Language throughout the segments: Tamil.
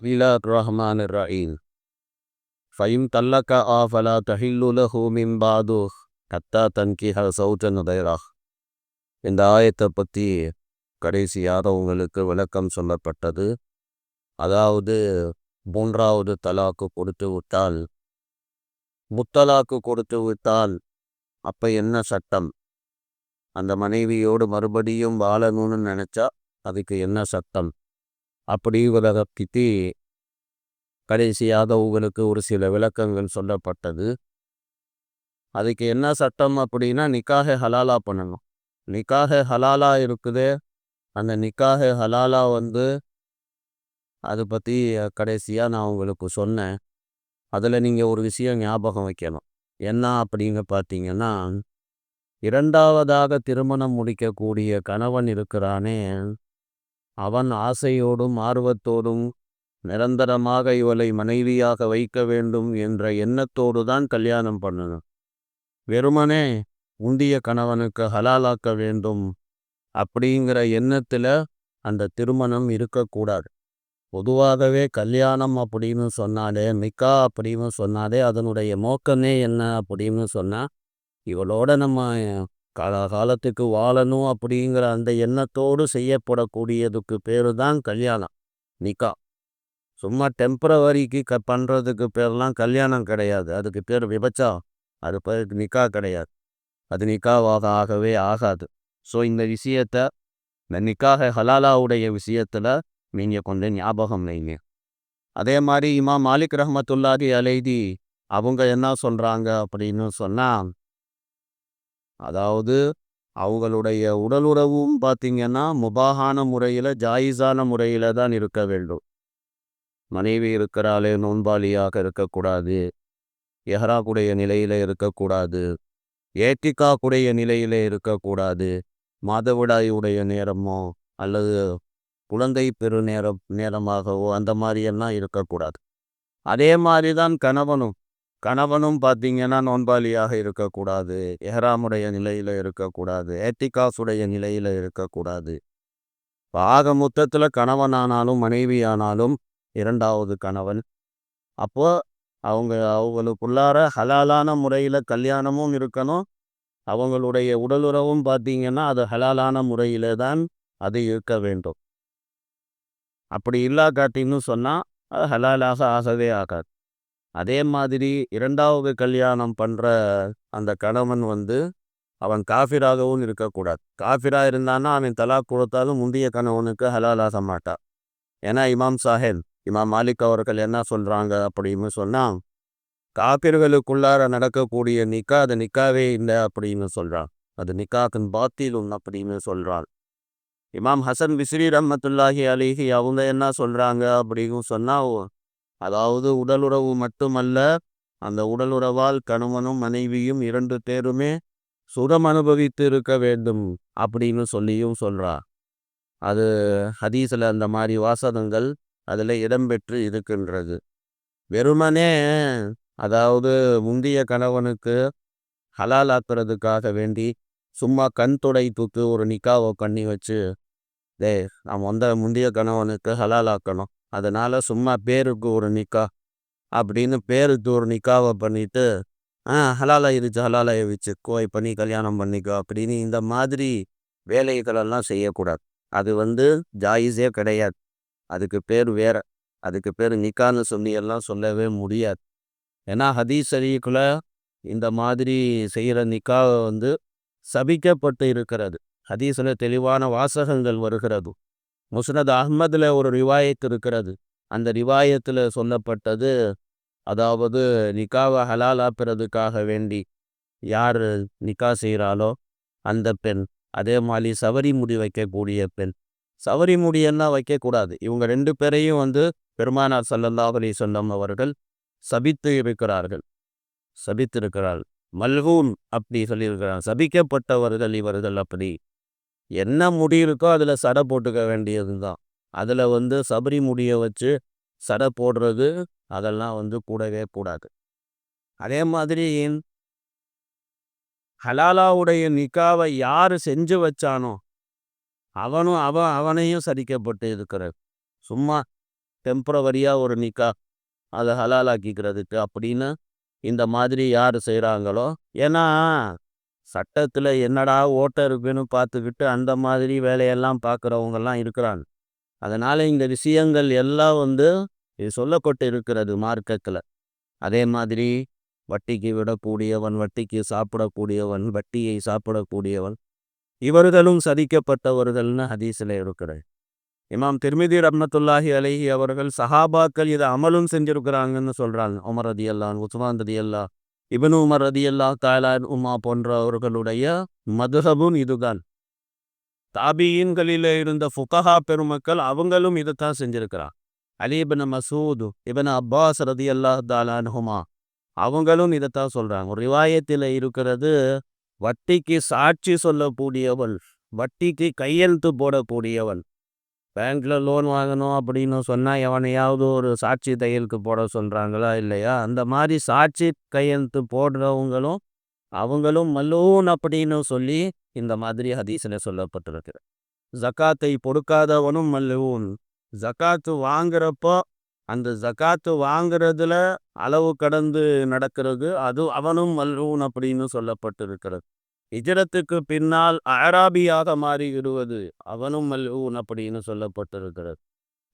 بسم الله الرحمن الرحيم فإن طلقها فلا تحل له من بعد حتى تنكح زوجا غيره இந்த ஆயத்தை பற்றி கடைசியாக உங்களுக்கு விளக்கம் சொல்லப்பட்டது அதாவது மூன்றாவது தலாக்கு கொடுத்து விட்டால் முத்தலாக்கு கொடுத்து விட்டால் அப்போ என்ன சட்டம் அந்த மனைவியோடு மறுபடியும் வாழணும்னு நினச்சா அதுக்கு என்ன சட்டம் அப்படிங்கிறத பற்றி கடைசியாக உங்களுக்கு ஒரு சில விளக்கங்கள் சொல்லப்பட்டது. அதுக்கு என்ன சட்டம் அப்படின்னா நிக்காக ஹலாலா பண்ணணும். நிக்காக ஹலாலா இருக்குது. அந்த நிக்காக ஹலாலா வந்து அதை பற்றி கடைசியாக நான் உங்களுக்கு சொன்னேன். அதில் நீங்கள் ஒரு விஷயம் ஞாபகம் வைக்கணும். என்ன அப்படிங்க பார்த்தீங்கன்னா இரண்டாவதாக திருமணம் முடிக்கக்கூடிய கணவன் இருக்கிறானே அவன் ஆசையோடும் ஆர்வத்தோடும் நிரந்தரமாக இவளை மனைவியாக வைக்க வேண்டும் என்ற எண்ணத்தோடு தான் கல்யாணம் பண்ணணும் வெறுமனே உண்டிய கணவனுக்கு ஹலாலாக்க வேண்டும் அப்படிங்கிற எண்ணத்தில் அந்த திருமணம் இருக்கக்கூடாது. பொதுவாகவே கல்யாணம் அப்படின்னு சொன்னாலே மிக்கா அப்படின்னு சொன்னாலே அதனுடைய நோக்கமே என்ன அப்படின்னு சொன்னால் இவளோட நம்ம காலகாலத்துக்கு வாழணும் அப்படிங்கிற அந்த எண்ணத்தோடு செய்யப்படக்கூடியதுக்கு பேர் தான் கல்யாணம் நிக்கா. சும்மா டெம்பரவரிக்கு க பண்ணுறதுக்கு பேர்லாம் கல்யாணம் கிடையாது. அதுக்கு பேர் விபச்சா அது பேர் நிக்கா கிடையாது. அது நிக்காவாக ஆகவே ஆகாது. ஸோ இந்த விஷயத்த இந்த நிக்காக ஹலாலாவுடைய விஷயத்தில் நீங்கள் கொஞ்சம் ஞாபகம் வைங்க. அதே மாதிரி இமா மாலிக் ரஹமத்துல்லாதி அலைதி அவங்க என்ன சொல்கிறாங்க அப்படின்னு சொன்னால் அதாவது அவங்களுடைய உடலுறவும் பார்த்திங்கன்னா முபாகான முறையில் ஜாயிஸான முறையில் தான் இருக்க வேண்டும். மனைவி இருக்கிறாளே நோன்பாளியாக இருக்கக்கூடாது. எஹராக்குடைய நிலையில் இருக்கக்கூடாது. ஏத்திக்காக்குடைய நிலையில் இருக்கக்கூடாது. மாதவிடாயுடைய நேரமோ அல்லது குழந்தை பெரு நேரம் நேரமாகவோ அந்த மாதிரியெல்லாம் இருக்கக்கூடாது. அதே மாதிரி தான் கணவனும். கணவனும் பார்த்தீங்கன்னா நோன்பாளியாக இருக்கக்கூடாது. எஹராமுடைய நிலையில் இருக்கக்கூடாது. ஏத்திகாசுடைய நிலையில் இருக்கக்கூடாது. ஆக மொத்தத்தில் கணவனானாலும் மனைவியானாலும் இரண்டாவது கணவன். அப்போ அவங்க அவங்களுக்குள்ளார ஹலாலான முறையில் கல்யாணமும் இருக்கணும். அவங்களுடைய உடலுறவும் பார்த்தீங்கன்னா அது ஹலாலான முறையில் தான் அது இருக்க வேண்டும். அப்படி இல்லா காட்டின்னு சொன்னால் அது ஹலாலாக ஆகவே ஆகாது. அதே மாதிரி இரண்டாவது கல்யாணம் பண்ணுற அந்த கணவன் வந்து அவன் காஃபிராகவும் இருக்கக்கூடாது. காஃபிரா இருந்தான்னா அவன் தலாக் கொடுத்தாலும் முந்தைய கணவனுக்கு ஹலாலாக மாட்டான். ஏன்னா இமாம் சாஹேல் இமாம் மாலிக் அவர்கள் என்ன சொல்கிறாங்க அப்படின்னு சொன்னால் காப்பிர்களுக்குள்ளார நடக்கக்கூடிய நிக்கா அது நிக்காவே இல்லை அப்படின்னு சொல்கிறான் அது நிக்காக்கின் பாத்திலும் அப்படின்னு சொல்கிறான் இமாம் ஹசன் விஸ்ரீ ரஹமத்துல்லாஹி அலிஹி அவங்க என்ன சொல்கிறாங்க அப்படின்னு சொன்னால் அதாவது உடலுறவு மட்டுமல்ல அந்த உடலுறவால் கணவனும் மனைவியும் இரண்டு பேருமே சுகம் அனுபவித்து இருக்க வேண்டும் அப்படின்னு சொல்லியும் சொல்றா. அது ஹதீஸில் அந்த மாதிரி வாசகங்கள் அதில் இடம்பெற்று இருக்கின்றது. வெறுமனே அதாவது முந்திய கணவனுக்கு ஹலால் ஆக்குறதுக்காக வேண்டி சும்மா கண் துடைப்புக்கு ஒரு நிக்காவை பண்ணி வச்சு டே நாம் வந்த முந்தைய கணவனுக்கு ஹலால் ஆக்கணும். அதனால் சும்மா பேருக்கு ஒரு நிக்கா அப்படின்னு பேருக்கு ஒரு நிக்காவை பண்ணிட்டு ஆ ஹலாலாயிருச்சு ஹலாலாயிருச்சு கோய் பண்ணி கல்யாணம் பண்ணிக்கோ அப்படின்னு இந்த மாதிரி வேலைகளெல்லாம் செய்யக்கூடாது. அது வந்து ஜாயிஸே கிடையாது. அதுக்கு பேர் வேற. அதுக்கு பேர் நிக்கான்னு சொல்லி எல்லாம் சொல்லவே முடியாது. ஏன்னா ஹதீஸ் அலிக்குள்ள இந்த மாதிரி செய்கிற நிக்காவை வந்து சபிக்கப்பட்டு இருக்கிறது. ஹதீஸில் தெளிவான வாசகங்கள் வருகிறது. முஸ்னத் அஹ்மதில் ஒரு ரிவாயத் இருக்கிறது. அந்த ரிவாயத்தில் சொல்லப்பட்டது அதாவது நிக்காவை ஹலாலாப்புறதுக்காக வேண்டி யார் நிக்கா செய்கிறாளோ அந்த பெண் அதே மாதிரி சவரி முடி வைக்கக்கூடிய பெண். சவரி முடியெல்லாம் வைக்கக்கூடாது. இவங்க ரெண்டு பேரையும் வந்து பெருமானார் சல்லல்லா அலி சொல்லம் அவர்கள் சபித்து இருக்கிறார்கள். சபித்திருக்கிறார்கள். மல்ஹூன் அப்படி சொல்லியிருக்கிறார் சபிக்கப்பட்டவர்கள் இவர்கள் அப்படி. என்ன முடி இருக்கோ அதில் சடை போட்டுக்க வேண்டியது தான் அதில் வந்து சபரி முடியை வச்சு சடை போடுறது அதெல்லாம் வந்து கூடவே கூடாது. அதே மாதிரி ஹலாலாவுடைய நிக்காவை யார் செஞ்சு வச்சானோ அவனும் அவன் அவனையும் சரிக்கப்பட்டு இருக்கிற சும்மா டெம்பரவரியாக ஒரு நிக்கா அதை ஹலாலாக்கிக்கிறதுக்கு அப்படின்னு இந்த மாதிரி யார் செய்கிறாங்களோ ஏன்னா சட்டத்தில் என்னடா ஓட்டம் இருக்குன்னு பார்த்துக்கிட்டு அந்த மாதிரி வேலையெல்லாம் பார்க்குறவங்கெல்லாம் இருக்கிறாங்க. அதனால் இந்த விஷயங்கள் எல்லாம் வந்து இது சொல்லப்பட்டு இருக்கிறது மார்க்கத்தில். அதே மாதிரி வட்டிக்கு விடக்கூடியவன் வட்டிக்கு சாப்பிடக்கூடியவன் வட்டியை சாப்பிடக்கூடியவன் இவர்களும் சதிக்கப்பட்டவர்கள்னு ஹதீஸில் இருக்கிறது. இமாம் திருமிதி ரம்னத்துல்லாஹி அலஹி அவர்கள் சஹாபாக்கள் இதை அமலும் செஞ்சிருக்கிறாங்கன்னு சொல்கிறாங்க உமர் ரதி அல்லான் உஸ்மான் ரதி அல்லா இபனு உமர் ரதி அல்லா தாலான் உமா போன்றவர்களுடைய மதுஹபும் இதுதான். தாபியின்களில் இருந்த ஃபுகஹா பெருமக்கள் அவங்களும் இதைத்தான் செஞ்சிருக்கிறான். அலிபன மசூது இபன் அப்பாஸ் ரதி அல்லா தாலான்ஹுமா அவங்களும் இதைத்தான் சொல்கிறாங்க ஒரு ரிவாயத்தில் இருக்கிறது வட்டிக்கு சாட்சி சொல்லக்கூடியவள் வட்டிக்கு கையெழுத்து போடக்கூடியவள் பேங்க்கில் லோன் வாங்கணும் அப்படின்னு சொன்னால் எவனையாவது ஒரு சாட்சி தையலுக்கு போட சொல்கிறாங்களா இல்லையா? அந்த மாதிரி சாட்சி கையெழுத்து போடுறவங்களும் அவங்களும் மல்லூன் அப்படின்னு சொல்லி இந்த மாதிரி ஹதீஸில் சொல்லப்பட்டிருக்கு. ஜக்காத்தை பொறுக்காதவனும் மல்லூன். ஜக்காத்து வாங்குறப்போ அந்த ஜக்காத்து வாங்குறதுல அளவு கடந்து நடக்கிறது அது அவனும் மல்லூன் அப்படின்னு சொல்லப்பட்டிருக்கிறது. இஜரத்துக்கு பின்னால் அராபியாக மாறி விடுவது அவனும் மல்ஊன் அப்படின்னு சொல்லப்பட்டிருக்கிறது.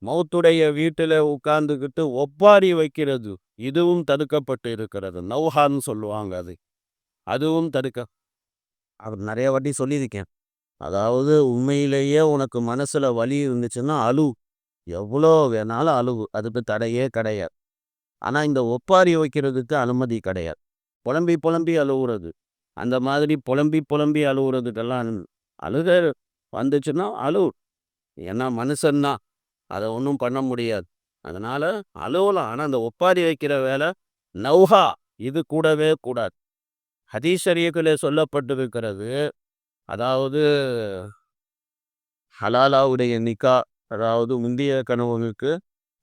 மௌத்துடைய வீட்டில் உட்கார்ந்துக்கிட்டு ஒப்பாரி வைக்கிறது இதுவும் தடுக்கப்பட்டு இருக்கிறது நௌஹான்னு சொல்லுவாங்க அது. அதுவும் தடுக்க அவர் நிறைய வாட்டி சொல்லியிருக்கேன். அதாவது உண்மையிலேயே உனக்கு மனசில் வலி இருந்துச்சுன்னா அழு. எவ்வளோ வேணாலும் அழுவு அதுக்கு தடையே கிடையாது. ஆனால் இந்த ஒப்பாரி வைக்கிறதுக்கு அனுமதி கிடையாது. புலம்பி புலம்பி அழுவுறது. அந்த மாதிரி புலம்பி புலம்பி அழுகுறதுக்கெல்லாம் அழுக வந்துச்சுன்னா அழு. ஏன்னா மனுஷன்தான் அதை ஒன்றும் பண்ண முடியாது. அதனால் அழுவலாம். ஆனால் அந்த ஒப்பாரி வைக்கிற வேலை நௌஹா. இது கூடவே கூடாது. ஹதீஷரியக்கில் சொல்லப்பட்டிருக்கிறது அதாவது ஹலாலாவுடைய நிக்கா அதாவது முந்தைய கனவுகளுக்கு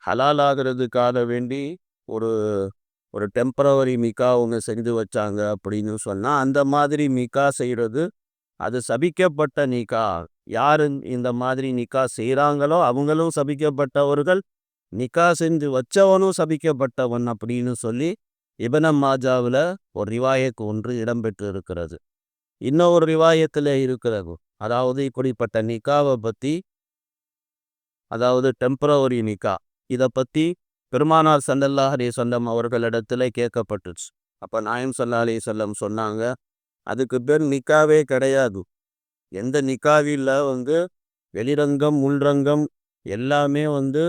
ஹலாலாகிறதுக்காக வேண்டி ஒரு ஒரு டெம்பரவரி மிக்கா அவங்க செஞ்சு வச்சாங்க அப்படின்னு சொன்னால் அந்த மாதிரி மிக்கா செய்கிறது அது சபிக்கப்பட்ட நிக்கா? யாரு இந்த மாதிரி நிக்கா செய்கிறாங்களோ அவங்களும் சபிக்கப்பட்டவர்கள். நிக்கா செஞ்சு வச்சவனும் சபிக்கப்பட்டவன் அப்படின்னு சொல்லி இபனம் மாஜாவில் ஒரு ரிவாயக்கு ஒன்று இடம்பெற்று இருக்கிறது இன்னொரு ரிவாயத்தில் இருக்கிறது. அதாவது இப்படிப்பட்ட நிக்காவை பற்றி அதாவது டெம்பரவரி நிக்கா இதை பற்றி பெருமானார் சல்லல்லா அலி சொல்லம் அவர்களிடத்துல கேட்கப்பட்டுச்சு. அப்போ நாயம் சல்லா அலி சொல்லம் சொன்னாங்க அதுக்கு பேர் நிக்காவே கிடையாது. எந்த நிக்காவில் வந்து வெளிரங்கம் உள்ரங்கம் எல்லாமே வந்து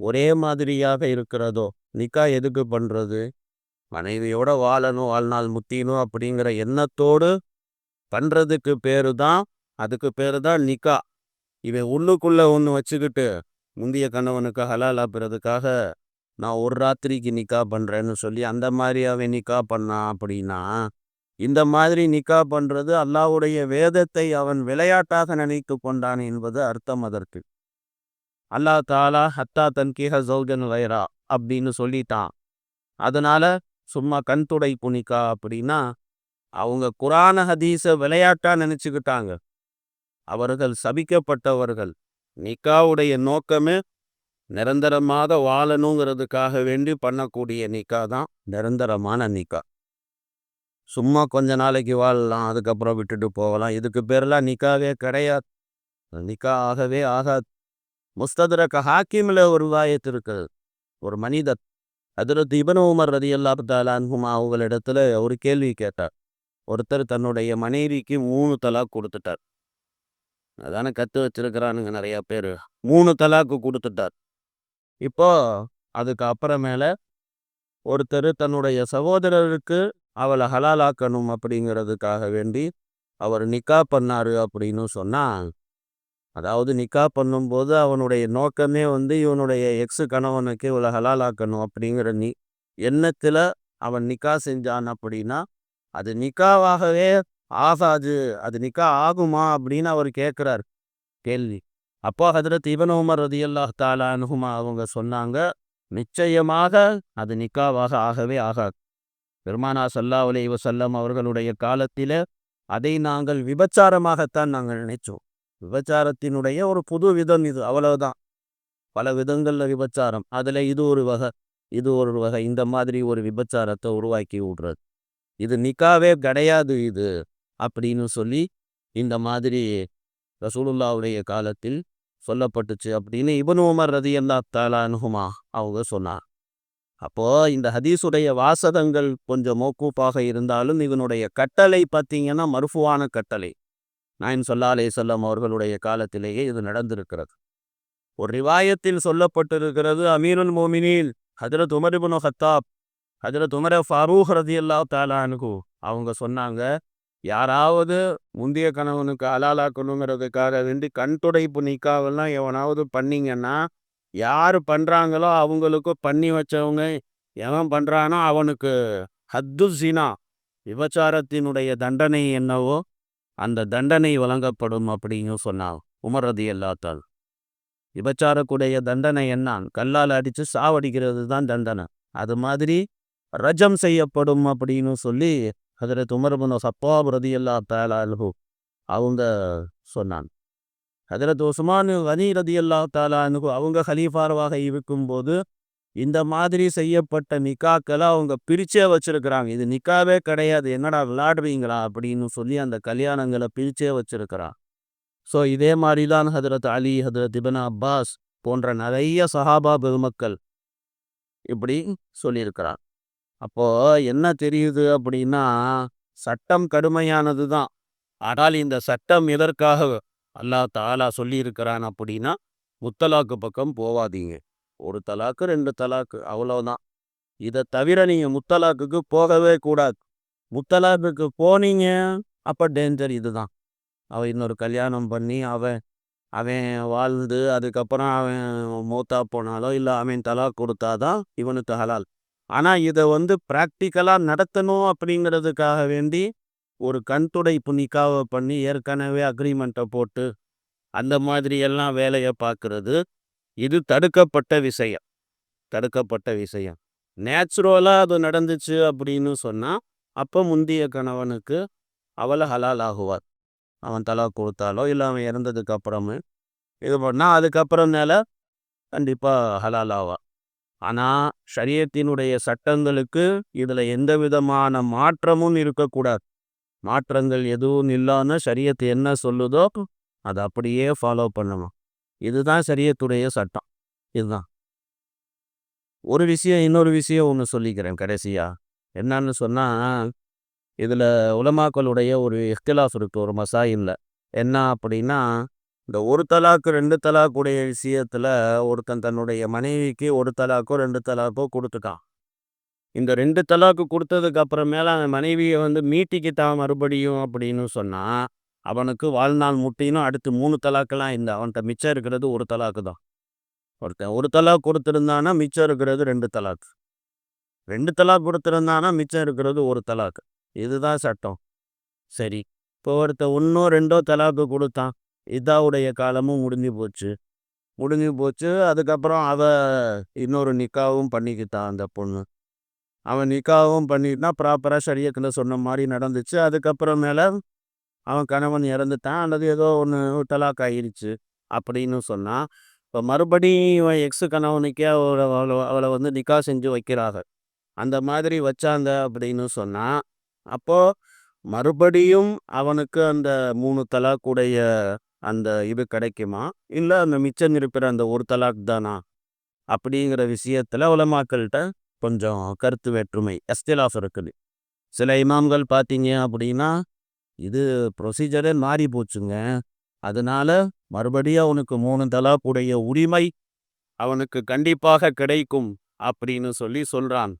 ஒரே மாதிரியாக இருக்கிறதோ நிக்கா எதுக்கு பண்ணுறது மனைவியோட வாழணும் வாழ்நாள் முத்தினும் அப்படிங்கிற எண்ணத்தோடு பண்ணுறதுக்கு பேர் தான் அதுக்கு பேர் தான் நிக்கா. இவன் உள்ளுக்குள்ளே ஒன்று வச்சுக்கிட்டு முந்தைய கணவனுக்கு ஹலால் ஆப்புறதுக்காக நான் ஒரு ராத்திரிக்கு நிக்கா பண்ணுறேன்னு சொல்லி அந்த மாதிரி அவன் நிக்கா பண்ணான் அப்படின்னா இந்த மாதிரி நிக்கா பண்ணுறது அல்லாவுடைய வேதத்தை அவன் விளையாட்டாக நினைத்து கொண்டான் என்பது அர்த்தம் அதற்கு. அல்லா தாலா ஹத்தா தன்கீஹ ஜௌஜன் வைரா அப்படின்னு சொல்லிட்டான். அதனால சும்மா கண் துடை புனிக்கா அப்படின்னா அவங்க குரான ஹதீஸை விளையாட்டா நினச்சிக்கிட்டாங்க. அவர்கள் சபிக்கப்பட்டவர்கள். நிக்காவுடைய நோக்கமே நிரந்தரமாக வாழணுங்கிறதுக்காக வேண்டி பண்ணக்கூடிய நிக்கா தான் நிரந்தரமான நிக்கா. சும்மா கொஞ்ச நாளைக்கு வாழலாம் அதுக்கப்புறம் விட்டுட்டு போகலாம். இதுக்கு பேரெல்லாம் நிக்காவே கிடையாது. நிக்கா ஆகவே ஆகாது. முஸ்ததுரக்க ஹாக்கிமில் ஒரு வாயத்து இருக்குது. ஒரு மனிதர் அதிரத்து இபன் உமர் ரதி அல்லா தாலான்ஹுமா அவங்களிடத்துல ஒரு கேள்வி கேட்டார். ஒருத்தர் தன்னுடைய மனைவிக்கு மூணு தலாக் கொடுத்துட்டார். அதானே கற்று வச்சிருக்கிறானுங்க நிறையா பேர். மூணு தலாக்கு கொடுத்துட்டார். இப்போ அதுக்கு அப்புறமேல ஒருத்தர் தன்னுடைய சகோதரருக்கு அவளை ஹலாலாக்கணும் அப்படிங்கிறதுக்காக வேண்டி அவர் நிக்கா பண்ணாரு அப்படின்னு சொன்னால் அதாவது நிக்கா பண்ணும்போது அவனுடைய நோக்கமே வந்து இவனுடைய எக்ஸு கணவனுக்கு இவளை ஹலாலாக்கணும் அப்படிங்கிற நி எண்ணத்தில் அவன் நிக்கா செஞ்சான் அப்படின்னா அது நிக்காவாகவே ஆகாது அது நிக்கா ஆகுமா அப்படின்னு அவர் கேட்குறார் கேள்வி. அப்போ ஹதரத் இவன் உமர் ரதி அல்லாஹ் அவங்க சொன்னாங்க நிச்சயமாக அது நிக்காவாக ஆகவே ஆகாது. பெருமானா சல்லா அலி வசல்லம் அவர்களுடைய காலத்தில் அதை நாங்கள் விபச்சாரமாகத்தான் நாங்கள் நினைச்சோம். விபச்சாரத்தினுடைய ஒரு புது விதம் இது அவ்வளவுதான். பல விதங்கள்ல விபச்சாரம். அதுல இது ஒரு வகை இது ஒரு வகை. இந்த மாதிரி ஒரு விபச்சாரத்தை உருவாக்கி விடுறது. இது நிக்காவே கிடையாது இது அப்படின்னு சொல்லி இந்த மாதிரி ரசூலுல்லாவுடைய காலத்தில் சொல்லப்பட்டுச்சு அப்படின்னு இபனு உமர் ரதி அல்லா தாலானுகுமா அவங்க சொன்னார் அப்போ இந்த ஹதீஸுடைய வாசகங்கள் கொஞ்சம் மோக்கூப்பாக இருந்தாலும் இவனுடைய கட்டளை பார்த்தீங்கன்னா மருஃபுவான கட்டளை. நான் சொல்லா அலே சொல்லம் அவர்களுடைய காலத்திலேயே இது நடந்திருக்கிறது. ஒரு ரிவாயத்தில் சொல்லப்பட்டிருக்கிறது அமீருல் மோமினில் ஹஜரத் இபுனு ஹத்தாப் ஹஜரத் உமர ஃபாரூக் ரதி அல்லா தாலானுகு அவங்க சொன்னாங்க யாராவது முந்தைய கணவனுக்கு அலாலாக்கணுங்கிறதுக்காக வேண்டி கண் துடைப்பு நிக்காவெல்லாம் எவனாவது பண்ணீங்கன்னா யார் பண்ணுறாங்களோ அவங்களுக்கு பண்ணி வச்சவங்க எவன் பண்ணுறானோ அவனுக்கு ஹத்து சீனா விபச்சாரத்தினுடைய தண்டனை என்னவோ அந்த தண்டனை வழங்கப்படும் அப்படின்னு சொன்னான் உமரதி எல்லாத்தால் விபச்சாரக்குடைய தண்டனை என்ன கல்லால் அடித்து சாவடிக்கிறது தான் தண்டனை. அது மாதிரி ரஜம் செய்யப்படும் அப்படின்னு சொல்லி ஹதரத் உமர்புன் சப்பாப் ரதி அல்லா அவங்க சொன்னான் ஹதரத் உஸ்மான் கனி ரதி அல்லா தாலானு அவங்க ஹலீஃபார்வாக இருக்கும்போது இந்த மாதிரி செய்யப்பட்ட நிக்காக்களை அவங்க பிரிச்சே வச்சிருக்கிறாங்க. இது நிக்காவே கிடையாது. என்னடா விளாடுவீங்களா அப்படின்னு சொல்லி அந்த கல்யாணங்களை பிரிச்சே வச்சிருக்கிறான் ஸோ இதே மாதிரி தான் ஹதரத் அலி ஹதரத் இபன் அப்பாஸ் போன்ற நிறைய சஹாபா பெருமக்கள் இப்படி சொல்லியிருக்கிறார் அப்போ என்ன தெரியுது அப்படின்னா சட்டம் கடுமையானது தான். ஆனால் இந்த சட்டம் எதற்காக அல்லாஹ் தாலா சொல்லியிருக்கிறான் அப்படின்னா முத்தலாக்கு பக்கம் போவாதீங்க. ஒரு தலாக்கு ரெண்டு தலாக்கு அவ்வளோதான் இதை தவிர நீங்கள் முத்தலாக்குக்கு போகவே கூடாது. முத்தலாக்குக்கு போனீங்க அப்போ டேஞ்சர் இதுதான். அவன் இன்னொரு கல்யாணம் பண்ணி அவன் அவன் வாழ்ந்து அதுக்கப்புறம் அவன் மூத்தா போனாலோ இல்லை அவன் தலா கொடுத்தாதான் இவனுக்கு ஹலால். ஆனால் இதை வந்து ப்ராக்டிக்கலாக நடத்தணும் அப்படிங்கிறதுக்காக வேண்டி ஒரு கண்துடை துடைப்பு நிக்காவை பண்ணி ஏற்கனவே அக்ரிமெண்ட்டை போட்டு அந்த மாதிரி எல்லாம் வேலையை பார்க்குறது இது தடுக்கப்பட்ட விஷயம். தடுக்கப்பட்ட விஷயம். நேச்சுரலாக அது நடந்துச்சு அப்படின்னு சொன்னால் அப்போ முந்திய கணவனுக்கு அவளை ஹலால் ஆகுவார். அவன் தலா கொடுத்தாலோ இல்லை அவன் இறந்ததுக்கு அப்புறமே இது பண்ணால் அதுக்கப்புறம் மேலே கண்டிப்பாக ஹலால் ஆவார். ஆனால் ஷரியத்தினுடைய சட்டங்களுக்கு இதில் எந்த விதமான மாற்றமும் இருக்கக்கூடாது. மாற்றங்கள் எதுவும் இல்லாம சரியத்து என்ன சொல்லுதோ அதை அப்படியே ஃபாலோ பண்ணணும். இதுதான் சரியத்துடைய சட்டம். இதுதான். ஒரு விஷயம் இன்னொரு விஷயம் ஒன்று சொல்லிக்கிறேன் கடைசியா. என்னன்னு சொன்னால் இதில் உலமாக்களுடைய ஒரு இஃப்திலாஃப் இருக்கு ஒரு மசாயில் என்ன அப்படின்னா இந்த ஒரு தலாக்கு ரெண்டு தலாக்குடைய விஷயத்தில் ஒருத்தன் தன்னுடைய மனைவிக்கு ஒரு தலாக்கோ ரெண்டு தலாக்கோ கொடுத்துட்டான். இந்த ரெண்டு தலாக்கு கொடுத்ததுக்கு அப்புறமேல அந்த மனைவியை வந்து மீட்டிக்கிட்டான் மறுபடியும் அப்படின்னு சொன்னால் அவனுக்கு வாழ்நாள் முட்டினும் அடுத்து மூணு தலாக்கெல்லாம் இந்த அவன்கிட்ட மிச்சம் இருக்கிறது ஒரு தலாக்கு தான். ஒருத்தன் ஒரு தலாக் கொடுத்துருந்தானா மிச்சம் இருக்கிறது ரெண்டு தலாக்கு. ரெண்டு தலாக் கொடுத்துருந்தானா மிச்சம் இருக்கிறது ஒரு தலாக்கு. இதுதான் சட்டம். சரி. இப்போ ஒருத்தன் ஒன்றோ ரெண்டோ தலாக்கு கொடுத்தான். இதாவுடைய காலமும் முடிஞ்சு போச்சு. முடிஞ்சு போச்சு. அதுக்கப்புறம் அவ இன்னொரு நிக்காவும் பண்ணிக்கிட்டான் அந்த பொண்ணு. அவன் நிக்காவும் பண்ணிட்டுனா ப்ராப்பராக சரியத்தில் சொன்ன மாதிரி நடந்துச்சு. அதுக்கப்புறம் மேலே அவன் கணவன் இறந்துட்டான். அல்லது ஏதோ ஒன்று டலாக் ஆகிடுச்சு அப்படின்னு சொன்னான் இப்போ மறுபடியும் இவன் எக்ஸு கணவனுக்கே அவளை அவளை அவளை வந்து நிக்கா செஞ்சு வைக்கிறாங்க. அந்த மாதிரி வச்சாங்க அப்படின்னு சொன்னான் அப்போது மறுபடியும் அவனுக்கு அந்த மூணு தலாக்குடைய அந்த இது கிடைக்குமா? இல்லை அந்த மிச்சம் இருக்கிற அந்த ஒரு தலாக் தானா? அப்படிங்கிற விஷயத்தில் உலமாக்கள்கிட்ட கொஞ்சம் கருத்து வேற்றுமை எஸ்டிலாஃப் இருக்குது. சில இமாம்கள் பார்த்தீங்க அப்படின்னா இது ப்ரொசீஜரே மாறி போச்சுங்க. அதனால மறுபடியும் அவனுக்கு மூணு தலாக்குடைய உரிமை அவனுக்கு கண்டிப்பாக கிடைக்கும் அப்படின்னு சொல்லி சொல்கிறான்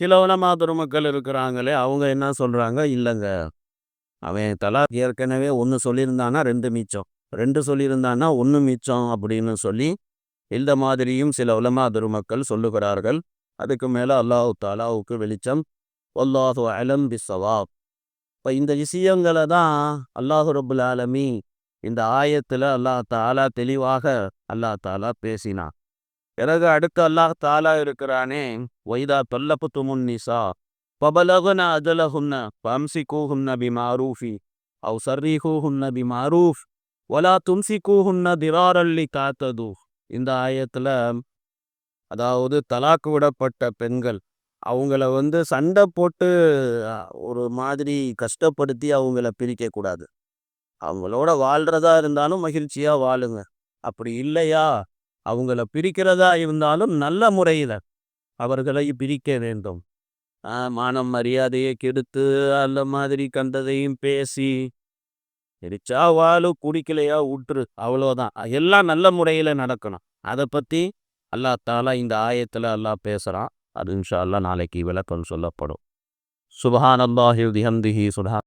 சில உலமா மக்கள் இருக்கிறாங்களே அவங்க என்ன சொல்கிறாங்க இல்லைங்க. அவன் தலா ஏற்கனவே ஒன்று சொல்லியிருந்தானா ரெண்டு மிச்சம். ரெண்டு சொல்லியிருந்தானா ஒன்று மிச்சம் அப்படின்னு சொல்லி இந்த மாதிரியும் சில உலமா திருமக்கள் சொல்லுகிறார்கள். அதுக்கு மேலே அல்லாஹு தாலாவுக்கு வெளிச்சம். அல்லாஹு அலம் பிசவாப் இப்போ இந்த விஷயங்களை தான் அல்லாஹு ரபுல் ஆலமி இந்த ஆயத்தில் அல்லாஹ் தாலா தெளிவாக அல்லாஹ் தாலா பேசினான். பிறகு அடுத்து அல்லாஹ் தாலா இருக்கிறானே வைதா தொல்லப்பு துமுன் நிசா பபலகுன அஜலஹுன்ன பம்சிகூஹுன்ன நபி மாரூஃபி அவு சர்ரீஹூஹும் நபி மாரூஃப் ஒலா தும்சிகூஹுன்ன திராரள்ளி காத்தது இந்த ஆயத்தில் அதாவது தலாக்கு விடப்பட்ட பெண்கள் அவங்கள வந்து சண்டை போட்டு ஒரு மாதிரி கஷ்டப்படுத்தி அவங்கள பிரிக்கக்கூடாது அவங்களோட வாழ்கிறதா இருந்தாலும் மகிழ்ச்சியாக வாழுங்க. அப்படி இல்லையா? அவங்கள பிரிக்கிறதா இருந்தாலும் நல்ல முறையில் அவர்களை பிரிக்க வேண்டும். மானம் மரியாதையை கெடுத்து அந்த மாதிரி கண்டதையும் பேசி எரிச்சா வாழு குடிக்கலையா உற்று அவ்வளோதான் எல்லாம் நல்ல முறையில் நடக்கணும். அதை பற்றி அல்லா தாலா இந்த ஆயத்தில் அல்லா பேசுகிறான் அது இன்ஷா அல்லா நாளைக்கு விளக்கம் சொல்லப்படும். சுபஹான் அல்லாஹி திஹந்திஹி சுபஹான்